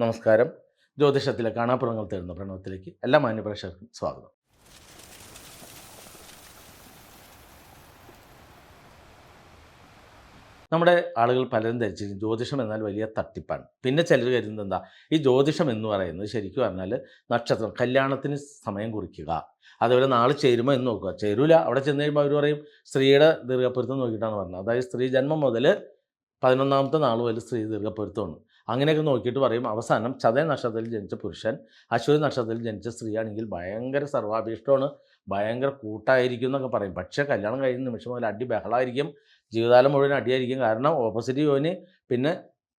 നമസ്കാരം. ജ്യോതിഷത്തിലെ കാണാപ്പുറങ്ങൾ തേടുന്ന പ്രണവത്തിലേക്ക് എല്ലാ മാന്യപ്രേക്ഷകർക്കും സ്വാഗതം. നമ്മുടെ ആളുകൾ പലരും ധരിച്ചിരിക്കും ജ്യോതിഷം എന്നാൽ വലിയ തട്ടിപ്പാണ്. പിന്നെ ചിലർ കരുതുന്നത് എന്താ? ഈ ജ്യോതിഷം എന്ന് പറയുന്നത് ശരിക്കും പറഞ്ഞാൽ നക്ഷത്രം കല്യാണത്തിന് സമയം കുറിക്കുക. അതുപോലെ നാളെ ചേരുമോ എന്ന് നോക്കുക. ചേരൂല അവിടെ ചെന്ന് കഴിയുമ്പോൾ അവർ പറയും സ്ത്രീയുടെ ദീർഘപ്പൊരുത്തം നോക്കിയിട്ടാണ് പറഞ്ഞത്. അതായത് സ്ത്രീ ജന്മം മുതൽ പതിനൊന്നാമത്തെ നാൾ മുതൽ സ്ത്രീ ദീർഘപ്പൊരുത്തമാണ് അങ്ങനെയൊക്കെ നോക്കിയിട്ട് പറയും അവസാനം ചതയ നക്ഷത്രത്തിൽ ജനിച്ച പുരുഷൻ അശ്വതി നക്ഷത്രത്തിൽ ജനിച്ച സ്ത്രീയാണെങ്കിൽ ഭയങ്കര സർവാഭീഷ്ടമാണ് ഭയങ്കര കൂട്ടായിരിക്കും എന്നൊക്കെ പറയും. പക്ഷേ കല്യാണം കഴിയുന്ന നിമിഷം മുതൽ അടി ബഹളമായിരിക്കും ജീവിതകാലം മുഴുവൻ അടിയായിരിക്കും. കാരണം ഓപ്പോസിറ്റ് യോനി പിന്നെ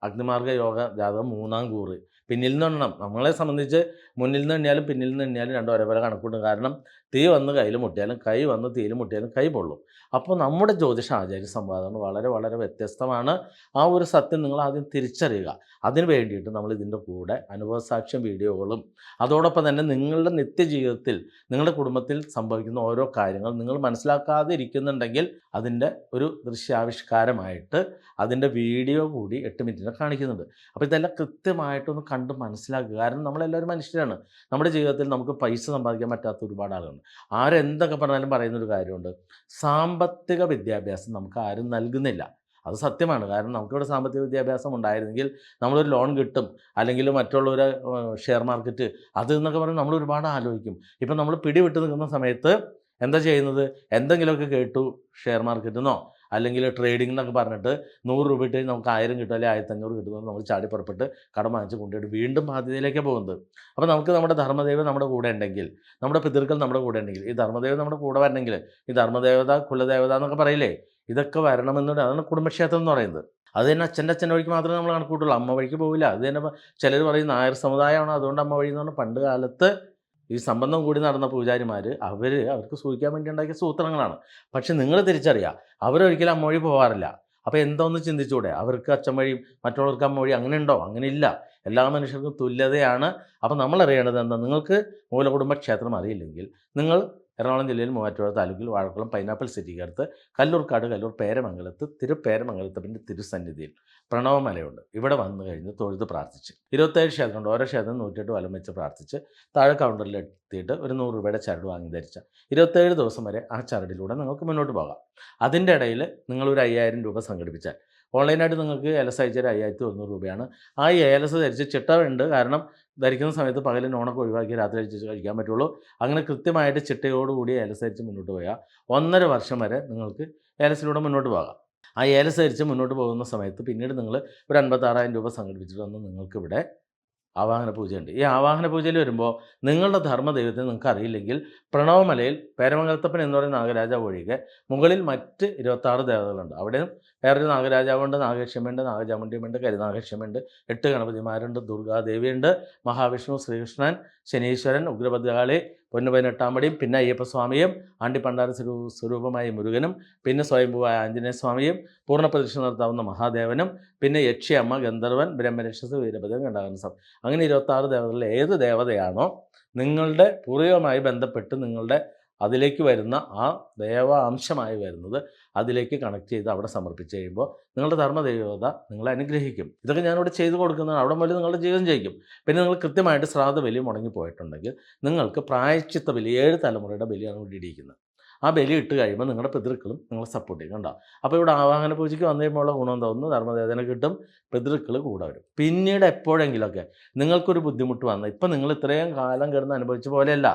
അഗ്നിമാർഗ യോഗ ജാതകം മൂന്നാം കൂറ്. പിന്നിൽ നിന്ന് എണ്ണണം നമ്മളെ സംബന്ധിച്ച് മുന്നിൽ നിന്ന് എണ്ണിയാലും പിന്നിൽ നിന്ന് എണ്ണിയാലും രണ്ടും ഒരേപോലെ കണക്കൂട്ടും. കാരണം തീ വന്ന് കയ്യിൽ മുട്ടിയാലും കൈ വന്ന് തീയിൽ മുട്ടിയാലും കൈ പൊള്ളും. അപ്പോൾ നമ്മുടെ ജ്യോതിഷ ആചാര്യ സംവാദങ്ങൾ വളരെ വളരെ വ്യത്യസ്തമാണ്. ആ ഒരു സത്യം നിങ്ങൾ ആദ്യം തിരിച്ചറിയുക. അതിന് വേണ്ടിയിട്ട് നമ്മൾ ഇതിന്റെ കൂടെ അനുഭവസാക്ഷ്യം വീഡിയോകളും അതോടൊപ്പം തന്നെ നിങ്ങളുടെ നിത്യജീവിതത്തിൽ നിങ്ങളുടെ കുടുംബത്തിൽ സംഭവിക്കുന്ന ഓരോ കാര്യങ്ങൾ നിങ്ങൾ മനസ്സിലാക്കാതെ ഇരിക്കുന്നുണ്ടെങ്കിൽ അതിന്റെ ഒരു ദൃശ്യാവിഷ്കാരമായിട്ട് അതിന്റെ വീഡിയോ കൂടി എട്ട് മിനിറ്റിനെ കാണിക്കുന്നുണ്ട്. അപ്പോൾ ഇതെല്ലാം കൃത്യമായിട്ടൊന്ന് കണ്ട് മനസ്സിലാക്കുക. കാരണം നമ്മളെല്ലാവരും മനുഷ്യരാണ്. നമ്മുടെ ജീവിതത്തിൽ നമുക്ക് പൈസ സമ്പാദിക്കാൻ പറ്റാത്ത ഒരുപാട് ആളുകളുണ്ട്. ആരെന്തൊക്കെ പറഞ്ഞാലും പറയുന്നൊരു കാര്യമുണ്ട്. സാമ്പത്തിക വിദ്യാഭ്യാസം നമുക്ക് ആരും നൽകുന്നില്ല. അത് സത്യമാണ്. കാരണം നമുക്കിവിടെ സാമ്പത്തിക വിദ്യാഭ്യാസം ഉണ്ടായിരുന്നെങ്കിൽ നമ്മളൊരു ലോൺ കിട്ടും. അല്ലെങ്കിൽ മറ്റുള്ളവരെ ഷെയർ മാർക്കറ്റ് അത് എന്നൊക്കെ പറഞ്ഞാൽ നമ്മൾ ഒരുപാട് ആലോചിക്കും. ഇപ്പം നമ്മൾ പിടിവിട്ട് നിൽക്കുന്ന സമയത്ത് എന്താ ചെയ്യുന്നത്? എന്തെങ്കിലുമൊക്കെ കേട്ടു ഷെയർ മാർക്കറ്റിന്നോ അല്ലെങ്കിൽ ട്രേഡിംഗ് എന്നൊക്കെ പറഞ്ഞിട്ട് നൂറ് രൂപ ഇട്ട് നമുക്ക് ആയിരം കിട്ടും അല്ലെങ്കിൽ ആയിരത്തഞ്ഞൂറ് കിട്ടുന്നത് നമ്മൾ ചാടി പുറപ്പെട്ട് കടം വാങ്ങിച്ച് കൊണ്ടുപോയിട്ട് വീണ്ടും ബാധ്യതയിലേക്ക് പോകുന്നത്. അപ്പോൾ നമുക്ക് നമ്മുടെ ധർമ്മദേവൻ നമ്മുടെ കൂടെ ഉണ്ടെങ്കിൽ നമ്മുടെ പിതൃക്കൾ നമ്മുടെ കൂടെ ഉണ്ടെങ്കിൽ ഈ ധർമ്മദേവൻ നമ്മുടെ കൂടെ വരണമെങ്കിൽ ഈ ധർമ്മദേവത കുലദേവത എന്നൊക്കെ പറയില്ലേ? ഇതൊക്കെ വരണമെന്നുണ്ട്. അതാണ് കുടുംബക്ഷേത്രം എന്ന് പറയുന്നത്. അത് തന്നെ അച്ഛന്റെ അച്ഛന്റെ വഴിക്ക് മാത്രമേ നമ്മൾ കണക്കൂട്ടുള്ളൂ അമ്മ വഴിക്ക് പോവില്ല. അത് തന്നെ ചിലർ പറയും നായർ സമുദായമാണ്. അതുകൊണ്ട് അമ്മ വഴി എന്ന് പറഞ്ഞാൽ പണ്ട് കാലത്ത് ഈ സംബന്ധം കൂടി നടന്ന പൂജാരിമാർ അവർ അവർക്ക് സൂചിക്കാൻ വേണ്ടി ഉണ്ടാക്കിയ സൂത്രങ്ങളാണ്. പക്ഷെ നിങ്ങൾ തിരിച്ചറിയുക അവരൊരിക്കലും അമ്മൊഴി പോകാറില്ല അപ്പോൾ എന്തോന്ന് ചിന്തിച്ചൂടെ? അവർക്ക് അച്ഛൻ മറ്റുള്ളവർക്ക് അമ്മൊഴി അങ്ങനെ ഉണ്ടോ? അങ്ങനെ ഇല്ല. എല്ലാ മനുഷ്യർക്കും തുല്യതയാണ്. അപ്പോൾ നമ്മൾ അറിയേണ്ടത് എന്താ? നിങ്ങൾക്ക് മൂലകുടുംബ ക്ഷേത്രം അറിയില്ലെങ്കിൽ നിങ്ങൾ എറണാകുളം ജില്ലയിൽ മൂവാറ്റുപുഴ താലൂക്കിൽ വാഴക്കുളം പൈനാപ്പിൾ സിറ്റിക്കടുത്ത് കല്ലൂർക്കാട് കല്ലൂർ പേരമംഗലത്ത് തിരുപ്പേരമംഗലത്ത് പിന്നെ തിരുസന്നിധിയിൽ പ്രണവമലയുണ്ട് ഇവിടെ വന്നു കഴിഞ്ഞ് തൊഴുത് പ്രാർത്ഥിച്ച്. ഇരുപത്തേഴ് ക്ഷേത്രമുണ്ട്. ഓരോ ക്ഷേത്രം നൂറ്റെട്ട് വലം വെച്ച് പ്രാർത്ഥിച്ച് താഴെ കൗണ്ടറിൽ എത്തിയിട്ട് ഒരു നൂറ് രൂപയുടെ ചരട് വാങ്ങി ധരിച്ച ഇരുപത്തേഴ് ദിവസം വരെ ആ ചരടിലൂടെ നിങ്ങൾക്ക് മുന്നോട്ട് പോകാം. അതിന്റെ ഇടയിൽ നിങ്ങളൊരു അയ്യായിരം രൂപ സംഘടിപ്പിച്ചാൽ ഓൺലൈനായിട്ട് നിങ്ങൾക്ക് ഏലസ് അയച്ചാൽ അയ്യായിരത്തി ഒരുന്നൂറ് രൂപയാണ്. ആ ഏലസ് ധരിച്ച് ചിട്ടയുണ്ട് കാരണം ധരിക്കുന്ന സമയത്ത് പകൽ നോണൊക്കെ ഒഴിവാക്കി രാത്രി അഴിച്ച് കഴിക്കാൻ പറ്റുള്ളൂ. അങ്ങനെ കൃത്യമായിട്ട് ചിട്ടയോടുകൂടി ഏലസ് ധരിച്ച് മുന്നോട്ട് പോയാൽ ഒന്നര വർഷം വരെ നിങ്ങൾക്ക് ഏലസിലൂടെ മുന്നോട്ട് പോകാം. ആ ഏലസ് ധരിച്ച് മുന്നോട്ട് പോകുന്ന സമയത്ത് പിന്നീട് നിങ്ങൾ ഒരു അൻപത്താറായിരം രൂപ സംഘടിപ്പിച്ചിട്ട് വന്ന് നിങ്ങൾക്കിവിടെ ആവാഹന പൂജയുണ്ട്. ഈ ആവാഹന പൂജയിൽ വരുമ്പോൾ നിങ്ങളുടെ ധർമ്മദൈവത്തെ നിങ്ങൾക്ക് അറിയില്ലെങ്കിൽ പ്രണവമലയിൽ പേരമംഗലത്തപ്പൻ എന്ന് പറയുന്ന നാഗരാജാവ് ഒഴികെ മുകളിൽ മറ്റ് ഇരുപത്താറ് ദേവതകളുണ്ട്. അവിടെയും വേറൊരു നാഗരാജാവുണ്ട്. നാഗക്ഷമയുണ്ട് നാഗചാമുണ്ടിയുമുണ്ട് കരിനാഗക്ഷമയുണ്ട് എട്ട് ഗണപതിമാരുണ്ട് ദുർഗാദേവിയുണ്ട് മഹാവിഷ്ണു ശ്രീകൃഷ്ണൻ ശനീശ്വരൻ ഉഗ്രഭദ്രകാളി പൊന്നുപതിനെട്ടാമ്പടിയും പിന്നെ അയ്യപ്പസ്വാമിയും ആണ്ടിപ്പണ്ടാര പണ്ടാര സ്വരൂപമായ മുരുകനും പിന്നെ സ്വയംഭുവായ ആഞ്ജനേയസ്വാമിയും പൂർണ പ്രതിഷ്ഠ നടത്താവുന്ന മഹാദേവനും പിന്നെ യക്ഷിയമ്മ ഗന്ധർവൻ ബ്രഹ്മരക്ഷസ് വീരഭദ്രൻ സ്വാമി അങ്ങനെ ഇരുപത്താറ് ദേവതകളിൽ ഏത് ദേവതയാണോ നിങ്ങളുടെ പൂർവികമായി ബന്ധപ്പെട്ട് നിങ്ങളുടെ അതിലേക്ക് വരുന്ന ആ ദേവാംശമായി വരുന്നത് അതിലേക്ക് കണക്ട് ചെയ്ത് അവിടെ സമർപ്പിച്ച് കഴിയുമ്പോൾ നിങ്ങളുടെ ധർമ്മദേവത നിങ്ങളെ അനുഗ്രഹിക്കും. ഇതൊക്കെ ഞാനിവിടെ ചെയ്തു കൊടുക്കുന്നതാണ്. അവിടെ മുതൽ നിങ്ങളുടെ ജീവിതം ജയിക്കും. പിന്നെ നിങ്ങൾ കൃത്യമായിട്ട് ശ്രാദ്ധ ബലി മുടങ്ങി പോയിട്ടുണ്ടെങ്കിൽ നിങ്ങൾക്ക് പ്രായച്ചിത്ത ബലി ഏഴ് തലമുറയുടെ ബലിയാണ് ഇവിടെ ഇടിയിക്കുന്നത്. ആ ബലി ഇട്ട് കഴിയുമ്പോൾ നിങ്ങളുടെ പിതൃക്കളും നിങ്ങളെ സപ്പോർട്ട് ചെയ്യും കണ്ടോ അപ്പോൾ ഇവിടെ ആവാഹന പൂജയ്ക്ക് വന്നു കഴിയുമ്പോൾ ഗുണം തോന്നുന്നു ധർമ്മദേവന കിട്ടും പിതൃക്കൾ കൂടെ വരും. പിന്നീട് എപ്പോഴെങ്കിലുമൊക്കെ നിങ്ങൾക്കൊരു ബുദ്ധിമുട്ട് വന്നു ഇപ്പം നിങ്ങൾ ഇത്രയും കാലം കിടന്ന് അനുഭവിച്ച പോലെയല്ല.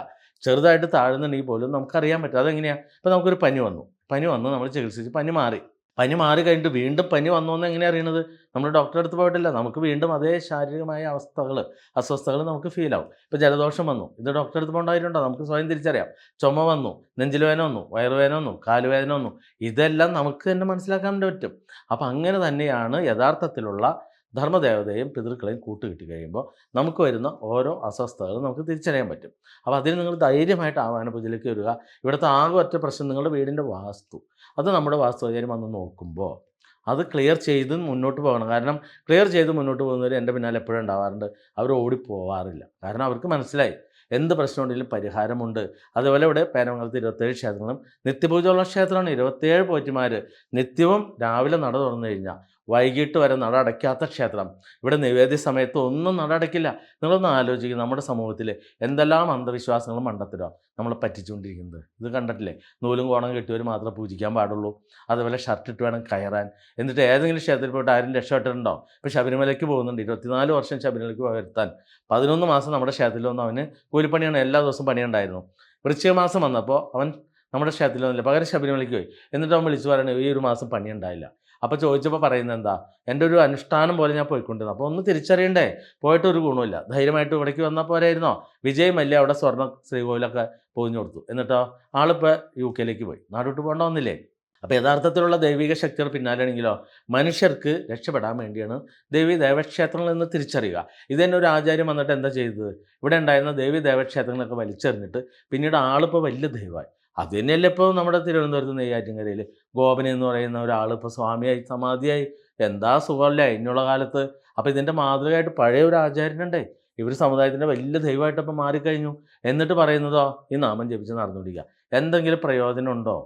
ചെറുതായിട്ട് താഴുന്നുണ്ടെങ്കിൽ പോലും നമുക്കറിയാൻ പറ്റും അതെങ്ങനെയാണ് ഇപ്പം നമുക്കൊരു പനി വന്നു. പനി വന്നു നമ്മൾ ചികിത്സിച്ച് പനി മാറി. പനി മാറി കഴിഞ്ഞിട്ട് വീണ്ടും പനി വന്നു എന്ന് എങ്ങനെയാണ് അറിയണത്? നമ്മൾ ഡോക്ടറെ അടുത്ത് പോയിട്ടില്ല. നമുക്ക് വീണ്ടും അതേ ശാരീരികമായ അവസ്ഥകൾ അസ്വസ്ഥകൾ നമുക്ക് ഫീൽ ആവും. ഇപ്പോൾ ജലദോഷം വന്നു. ഇത് ഡോക്ടറെ അടുത്ത് പോകേണ്ടതായിട്ടുണ്ടോ? നമുക്ക് സ്വയം തിരിച്ചറിയാം. ചുമ വന്നു നെഞ്ചിലുവേന വന്നു വയറുവേന വന്നു കാലുവേദന വന്നു. ഇതെല്ലാം നമുക്ക് തന്നെ മനസ്സിലാക്കാൻ പറ്റും. അപ്പം അങ്ങനെ തന്നെയാണ് യഥാർത്ഥത്തിലുള്ള ധർമ്മദേവതയും പിതൃക്കളെയും കൂട്ടുകിട്ടി കഴിയുമ്പോൾ നമുക്ക് വരുന്ന ഓരോ അസ്വസ്ഥതകളും നമുക്ക് തിരിച്ചറിയാൻ പറ്റും. അപ്പോൾ അതിന് നിങ്ങൾ ധൈര്യമായിട്ട് ആവാന പൂജയിലേക്ക് വരിക. ഇവിടുത്തെ ആകെ ഒറ്റ പ്രശ്നം നിങ്ങളുടെ വീടിന്റെ വാസ്തു. അത് നമ്മുടെ വാസ്തുവാചാര്യം വന്ന് നോക്കുമ്പോൾ അത് ക്ലിയർ ചെയ്ത് മുന്നോട്ട് പോകണം. കാരണം ക്ലിയർ ചെയ്ത് മുന്നോട്ട് പോകുന്നവർ എന്റെ പിന്നാലെ എപ്പോഴും ഉണ്ടാവാറുണ്ട്. അവർ ഓടിപ്പോവാറില്ല. കാരണം അവർക്ക് മനസ്സിലായി. എന്ത് പ്രശ്നമുണ്ടെങ്കിലും പരിഹാരമുണ്ട്. അതുപോലെ ഇവിടെ പേരമംഗലത്ത് ഇരുപത്തേഴ് ക്ഷേത്രങ്ങളും നിത്യപൂജയുള്ള ക്ഷേത്രമാണ്. ഇരുപത്തേഴ് പോറ്റിമാർ നിത്യവും രാവിലെ നട തുറന്നു കഴിഞ്ഞാൽ വൈകിട്ട് വരെ നട അടയ്ക്കാത്ത ക്ഷേത്രം. ഇവിടെ നിവേദ്യ സമയത്ത് ഒന്നും നട അടയ്ക്കില്ല നിങ്ങളൊന്ന് ആലോചിക്കുക നമ്മുടെ സമൂഹത്തിൽ എന്തെല്ലാം അന്ധവിശ്വാസങ്ങളും മണ്ടത്തിലോ നമ്മളെ പറ്റിച്ചുകൊണ്ടിരിക്കുന്നത്. ഇത് കണ്ടിട്ടില്ലേ? നൂലും കോണം കെട്ടിയവർ മാത്രമേ പൂജിക്കാൻ പാടുള്ളൂ. അതുപോലെ ഷർട്ട് ഇട്ട് വേണം കയറാൻ. എന്നിട്ട് ഏതെങ്കിലും ക്ഷേത്രത്തിൽ പോയിട്ട് ആരും രക്ഷപ്പെട്ടിട്ടുണ്ടോ? ഇപ്പോൾ ശബരിമലയ്ക്ക് പോകുന്നുണ്ട്. ഇരുപത്തിനാല് വർഷം ശബരിമലയ്ക്ക് വരുത്താൻ പതിനൊന്ന് മാസം നമ്മുടെ ക്ഷേത്രത്തിൽ വന്ന് അവന് കൂലിപ്പണിയാണ്. എല്ലാ ദിവസവും പണിയുണ്ടായിരുന്നു. വൃശ്ചിക മാസം വന്നപ്പോൾ അവൻ നമ്മുടെ ക്ഷേത്രത്തിൽ വന്നില്ല. പകരം ശബരിമലയ്ക്ക് പോയി. എന്നിട്ട് അവൻ വിളിച്ചു പറയണേ ഈ ഒരു മാസം പണി ഉണ്ടായില്ല അപ്പോൾ ചോദിച്ചപ്പോൾ പറയുന്നത് എന്താ? എന്റെ ഒരു അനുഷ്ഠാനം പോലെ ഞാൻ പോയിക്കൊണ്ടിരുന്നു. അപ്പോൾ ഒന്ന് തിരിച്ചറിയണ്ടേ? പോയിട്ട് ഒരു ഗുണമില്ല ധൈര്യമായിട്ട് ഇവിടേക്ക് വന്നാൽ പോരായിരുന്നോ? വിജയ് മല്യ അവിടെ സ്വർണ ശ്രീകോവിലൊക്കെ പൊതിഞ്ഞു കൊടുത്തു. എന്നിട്ടോ? ആളിപ്പോൾ യു കെയിലേക്ക് പോയി. നാടോട്ട് പോകേണ്ട വന്നില്ലേ അപ്പോൾ യഥാർത്ഥത്തിലുള്ള ദൈവിക ശക്തികൾ പിന്നാലെയാണെങ്കിലോ മനുഷ്യർക്ക് രക്ഷപ്പെടാൻ വേണ്ടിയാണ് ദേവി ദേവക്ഷേത്രങ്ങളിൽ നിന്ന് തിരിച്ചറിയുക. ഇത് തന്നെ ഒരു ആചാര്യം വന്നിട്ട് എന്താ ചെയ്തത്? ഇവിടെ ഉണ്ടായിരുന്ന ദേവി ദേവക്ഷേത്രങ്ങളൊക്കെ വലിച്ചെറിഞ്ഞിട്ട് പിന്നീട് ആളിപ്പോൾ വലിയ ദൈവമായി. അത് തന്നെയല്ലേ ഇപ്പോൾ നമ്മുടെ തിരുവനന്തപുരത്ത് നെയ്യാറ്റിൻകരയിൽ ഗോപൻ എന്ന് പറയുന്ന ഒരാൾ ഇപ്പോൾ സ്വാമിയായി സമാധിയായി. എന്താ സുഖമല്ലേ? ഇനിയുള്ള കാലത്ത്. അപ്പോൾ ഇതിന്റെ മാതൃകയായിട്ട് പഴയ ഒരു ആചാര്യനുണ്ടേ. ഇവർ സമുദായത്തിന്റെ വലിയ ദൈവമായിട്ടപ്പോൾ മാറിക്കഴിഞ്ഞു. എന്നിട്ട് പറയുന്നതോ ഈ നാമം ജപിച്ച് നടന്നുപിടിക്കുക എന്തെങ്കിലും പ്രയോജനം ഉണ്ടോ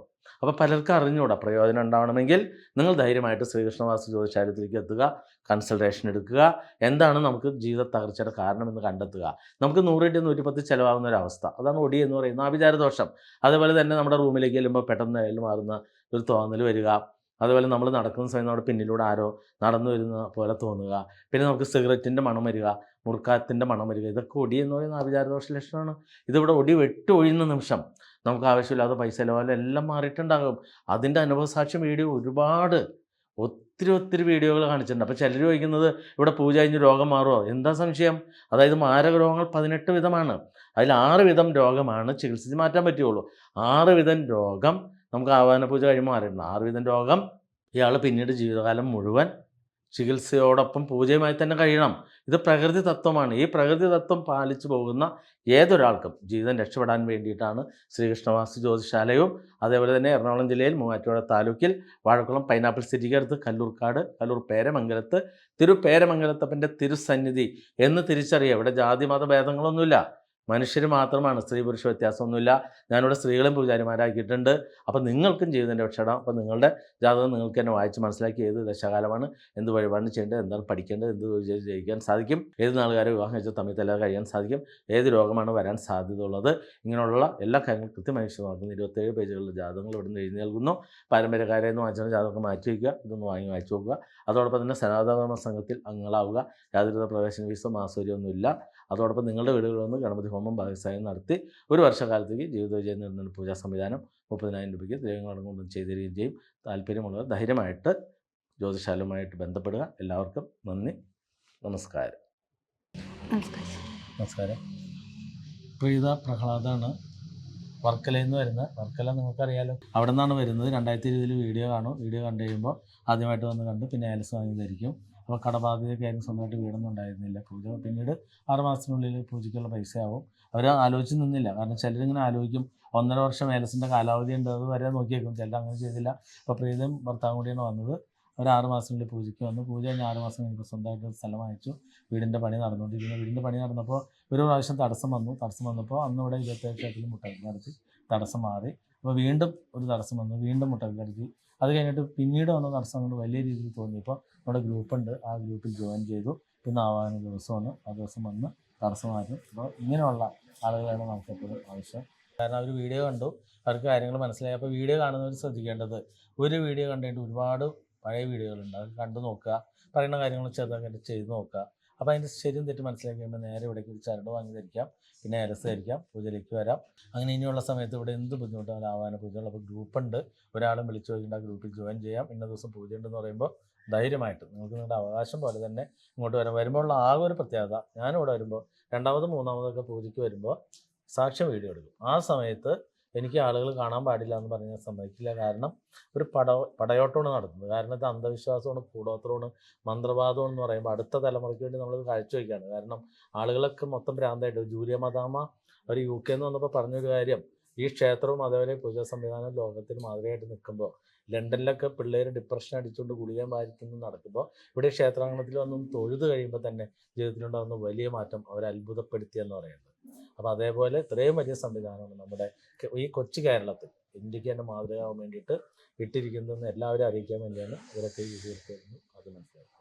അപ്പോൾ പലർക്കും അറിഞ്ഞുകൂടാ പ്രയോജനം ഉണ്ടാവണമെങ്കിൽ നിങ്ങൾ ധൈര്യമായിട്ട് ശ്രീകൃഷ്ണവാസ ജ്യോതിശാലയത്തിലേക്ക് എത്തുക കൺസൾട്ടേഷൻ എടുക്കുക. എന്താണ് നമുക്ക് ജീവിത തകർച്ചയുടെ കാരണമെന്ന് കണ്ടെത്തുക. നമുക്ക് നൂറിന്റെ നൂറ്റിപ്പത്ത് ചിലവാകുന്ന ഒരു അവസ്ഥ. അതാണ് ഒടി എന്ന് പറയുന്നത് ആഭിചാര ദോഷം അതുപോലെ തന്നെ നമ്മുടെ റൂമിലേക്ക് ചെല്ലുമ്പോൾ പെട്ടെന്ന് അയൽ മാറുന്ന ഒരു തോന്നൽ വരിക. അതുപോലെ നമ്മൾ നടക്കുന്ന സമയത്ത് നമ്മുടെ പിന്നിലൂടെ ആരോ നടന്നു വരുന്ന പോലെ തോന്നുക. പിന്നെ നമുക്ക് സിഗരറ്റിന്റെ മണം വരിക മുറുക്കാത്തിന്റെ മണം വരിക. ഇതൊക്കെ ഒടി എന്ന് പറയുന്ന ആഭിചാരദോഷ ലക്ഷണമാണ്. ഇതിവിടെ ഒടി വെട്ടൊഴിയുന്ന നിമിഷം നമുക്ക് ആവശ്യമില്ലാതെ പൈസ ചിലവാലും എല്ലാം മാറിയിട്ടുണ്ടാകും. അതിന്റെ അനുഭവസാക്ഷ്യം വീഡിയോ ഒരുപാട് ഒത്തിരി ഒത്തിരി വീഡിയോകൾ കാണിച്ചിട്ടുണ്ട്. അപ്പോൾ ചിലർ ചോദിക്കുന്നത് ഇവിടെ പൂജ കഴിഞ്ഞ് രോഗം മാറുമോ എന്താ സംശയം? അതായത് മാരക രോഗങ്ങൾ പതിനെട്ട് വിധമാണ്. അതിൽ ആറ് വിധം രോഗമാണ് ചികിത്സിച്ച് മാറ്റാൻ പറ്റുകയുള്ളൂ. ആറ് വിധം രോഗം നമുക്ക് ആവാന പൂജ കഴിയുമ്പോൾ മാറിയിട്ടുണ്ട്. ആറ് വിധം രോഗം ഇയാൾ പിന്നീട് ജീവിതകാലം മുഴുവൻ ചികിത്സയോടൊപ്പം പൂജയുമായി തന്നെ കഴിയണം. ഇത് പ്രകൃതി തത്വമാണ്. ഈ പ്രകൃതി തത്വം പാലിച്ചു പോകുന്ന ഏതൊരാൾക്കും ജീവിതം രക്ഷപ്പെടാൻ വേണ്ടിയിട്ടാണ് ശ്രീകൃഷ്ണവാസി ജ്യോതിശാലയും അതേപോലെ തന്നെ എറണാകുളം ജില്ലയിൽ മൂവാറ്റുപുഴ താലൂക്കിൽ വാഴക്കുളം പൈനാപ്പിൾ സിറ്റിക്കടുത്ത് കല്ലൂർക്കാട് കല്ലൂർ പേരമംഗലത്ത് തിരുപേരമംഗലത്തപ്പന്റെ തിരുസന്നിധി എന്ന് തിരിച്ചറിയുക ഇവിടെ ജാതി മത ഭേദങ്ങളൊന്നുമില്ല. മനുഷ്യർ മാത്രമാണ് സ്ത്രീ പുരുഷ വ്യത്യാസമൊന്നുമില്ല. ഞാനിവിടെ സ്ത്രീകളും പൂജാരിമാരാക്കിയിട്ടുണ്ട്. അപ്പോൾ നിങ്ങൾക്കും ജീവിതത്തിന്റെ രക്ഷപ്പെടാം അപ്പോൾ നിങ്ങളുടെ ജാതകം നിങ്ങൾക്ക് തന്നെ വായിച്ച് മനസ്സിലാക്കി ഏത് ദശകാലമാണ് എന്ത് വഴിപാട് ചെയ്യേണ്ടത് എന്താണ് പഠിക്കേണ്ടത് എന്ത് ജയി- ജയിക്കാൻ സാധിക്കും ഏത് നാളുകാരെ വിവാഹം കഴിച്ചാൽ തമ്മിൽ തല കഴിയാൻ സാധിക്കും ഏത് രോഗമാണ് വരാൻ സാധ്യതയുള്ളത് ഇങ്ങനെയുള്ള എല്ലാ കാര്യങ്ങളും കൃത്യമായി നോക്കുന്നു ഇരുപത്തേഴ് പേജുകളിൽ ജാതകങ്ങൾ ഇവിടെ നിന്ന് എഴുതി നൽകുന്നു. പാരമ്പര്യക്കാരെ എന്ന് വായിച്ചാൽ ജാതകം മാറ്റി വയ്ക്കുക ഇതൊന്ന് വാങ്ങി വായിച്ചു നോക്കുക. അതോടൊപ്പം തന്നെ സനാതന സംഘത്തിൽ അംഗങ്ങളാവുക. യാതൊരു പ്രവേശന ഫീസോ മാസൂര്യമൊന്നുമില്ല അതോടൊപ്പം നിങ്ങളുടെ വീടുകളിൽ നിന്ന് ഗണപതി ഹോമം ഭാഗസായം നടത്തി ഒരു വർഷക്കാലത്തേക്ക് ജീവിത വിജയ നേടുന്ന പൂജാ സംവിധാനം മുപ്പതിനായിരം രൂപയ്ക്ക് ദ്രവ്യങ്ങളും കൊണ്ടും ചെയ്തു തരികയും ചെയ്യും. താല്പര്യമുള്ളവർ ധൈര്യമായിട്ട് ജ്യോതിശാലയുമായിട്ട് ബന്ധപ്പെടുക. എല്ലാവർക്കും നന്ദി. നമസ്കാരം. നമസ്കാരം. പ്രീത പ്രഹ്ലാദാണ്. വർക്കലയിൽ നിന്ന് വരുന്നത് വർക്കല നിങ്ങൾക്കറിയാലോ? അവിടെ നിന്നാണ് വരുന്നത്. രണ്ടായിരത്തി ഇരുപതിൽ വീഡിയോ കാണും. വീഡിയോ കണ്ടു കഴിയുമ്പോൾ ആദ്യമായിട്ട് വന്ന് കണ്ട് പിന്നെ അയൽസ് വാങ്ങി അപ്പോൾ കടബാധ്യതയൊക്കെ ആയിരുന്നു സ്വന്തമായിട്ട് വീടൊന്നും ഉണ്ടായിരുന്നില്ല പൂജ പിന്നീട് ആറ് മാസത്തിനുള്ളിൽ പൂജയ്ക്കുള്ള പൈസയാവും. അവർ ആലോചിച്ച് നിന്നില്ല. കാരണം ചിലരിങ്ങനെ ആലോചിക്കും ഒന്നര വർഷം ഏലസിന്റെ കാലാവധി ഉണ്ട് അത് വരെ നോക്കിയേക്കും. ചിലർ അങ്ങനെ ചെയ്തില്ല. അപ്പോൾ പ്രീതം ഭർത്താവും കൂടിയാണ് വന്നത്. ഒരു ആറ് മാസത്തിനുള്ളിൽ പൂജയ്ക്ക് വന്നു. പൂജ കഴിഞ്ഞ് ആറ് മാസം കഴിഞ്ഞപ്പോൾ സ്വന്തമായിട്ട് സ്ഥലം വാങ്ങിച്ചു. വീടിന്റെ പണി നടന്നുകൊണ്ടിരിക്കുന്നു. വീടിന്റെ പണി നടന്നപ്പോൾ ഒരു പ്രാവശ്യം തടസ്സം വന്നു. തടസ്സം വന്നപ്പോൾ അന്ന് ഇവിടെ ഇരുപത്തേഴ് ഷട്ടിൽ മുട്ടക്കടിച്ച് തടസ്സം മാറി. അപ്പോൾ വീണ്ടും ഒരു തടസ്സം വന്നു. വീണ്ടും മുട്ടക്കടിച്ച് അത് കഴിഞ്ഞിട്ട് പിന്നീട് വന്ന തടസ്സം കൊണ്ട് വലിയ രീതിയിൽ തോന്നിയപ്പോൾ നമ്മുടെ ഗ്രൂപ്പുണ്ട് ആ ഗ്രൂപ്പിൽ ജോയിൻ ചെയ്തു. പിന്നെ ആവാന ദിവസമാണ്. ആ ദിവസം വന്ന് തടസ്സം മാറ്റും അപ്പോൾ ഇങ്ങനെയുള്ള ആളുകളാണ് നമുക്ക് എപ്പോഴും ആവശ്യം. കാരണം അവർ വീഡിയോ കണ്ടു. അവർക്ക് കാര്യങ്ങൾ മനസ്സിലായി. അപ്പോൾ വീഡിയോ കാണുന്നവർ ശ്രദ്ധിക്കേണ്ടത് ഒരു വീഡിയോ കണ്ടിട്ട് ഒരുപാട് പഴയ വീഡിയോകളുണ്ട് അത് കണ്ടു നോക്കുക. പറയുന്ന കാര്യങ്ങൾ ചെറുതായിട്ട് ചെയ്ത് നോക്കുക. അപ്പോൾ അതിന്റെ ശരിയും തെറ്റ് മനസ്സിലാക്കി നേരെ ഇവിടേക്ക് ഒരു ചരട് വാങ്ങി ധരിക്കാം. പിന്നെ അരസ് ധരിക്കാം പൂജയിലേക്ക് വരാം. അങ്ങനെ ഇനിയുള്ള സമയത്ത് ഇവിടെ എന്ത് ബുദ്ധിമുട്ടാണ് ആവാന പൂജകൾ? അപ്പോൾ ഗ്രൂപ്പുണ്ട് ഒരാളും വിളിച്ചു നോക്കിയിട്ട് ആ ഗ്രൂപ്പിൽ ജോയിൻ ചെയ്യാം. ഇന്ന ദിവസം പൂജ ഉണ്ടെന്ന് പറയുമ്പോൾ ധൈര്യമായിട്ട് നിങ്ങൾക്ക് നിങ്ങളുടെ അവകാശം പോലെ തന്നെ ഇങ്ങോട്ട് വരാം. വരുമ്പോൾ ഉള്ള ആകെ ഒരു പ്രത്യേകത ഞാനിവിടെ വരുമ്പോൾ രണ്ടാമതും മൂന്നാമതൊക്കെ പൂജയ്ക്ക് വരുമ്പോൾ സാക്ഷ്യം വീഡിയോ എടുക്കും. ആ സമയത്ത് എനിക്ക് ആളുകൾ കാണാൻ പാടില്ല എന്ന് പറഞ്ഞാൽ സമ്മതിക്കില്ല. കാരണം ഒരു പട പടയോട്ടമാണ് നടത്തുന്നത്. കാരണം ഇത് അന്ധവിശ്വാസമാണ് കൂടോത്രമാണ് മന്ത്രവാദം എന്ന് പറയുമ്പോൾ അടുത്ത തലമുറയ്ക്ക് വേണ്ടി നമ്മൾ കാഴ്ചവെക്കുകയാണ് കാരണം ആളുകളൊക്കെ മൊത്തം ഭ്രാന്തായിട്ട്. ജൂലിയ മദാമ അവർ യു കെ എന്ന് വന്നപ്പോൾ പറഞ്ഞൊരു കാര്യം. ഈ ക്ഷേത്രവും അതേപോലെ പൂജാ സംവിധാനവും ലോകത്തിന് മാതൃകയായിട്ട് നിൽക്കുമ്പോൾ ലണ്ടനിലൊക്കെ പിള്ളേർ ഡിപ്രഷൻ അടിച്ചുകൊണ്ട് ഗുളികയും വാരിക്കുന്നു നടക്കുമ്പോൾ ഇവിടെ ക്ഷേത്രാങ്കണത്തിൽ വന്നും തൊഴുത് കഴിയുമ്പോൾ തന്നെ ജീവിതത്തിലുണ്ടാകുന്ന വലിയ മാറ്റം അവരെ അത്ഭുതപ്പെടുത്തിയെന്ന് പറയുന്നത്. അപ്പോൾ അതേപോലെ ഇത്രയും വലിയ സംവിധാനമാണ് നമ്മുടെ ഈ കൊച്ചു കേരളത്തിൽ ഇന്ത്യയ്ക്ക് തന്നെ മാതൃകയാവാൻ വേണ്ടിയിട്ട് ഇട്ടിരിക്കുന്നതെന്ന് എല്ലാവരും അറിയിക്കാൻ വേണ്ടിയാണ് ഇവരൊക്കെ ഈ തീർത്തിരുന്നു അത് മനസ്സിലാക്കുന്നത്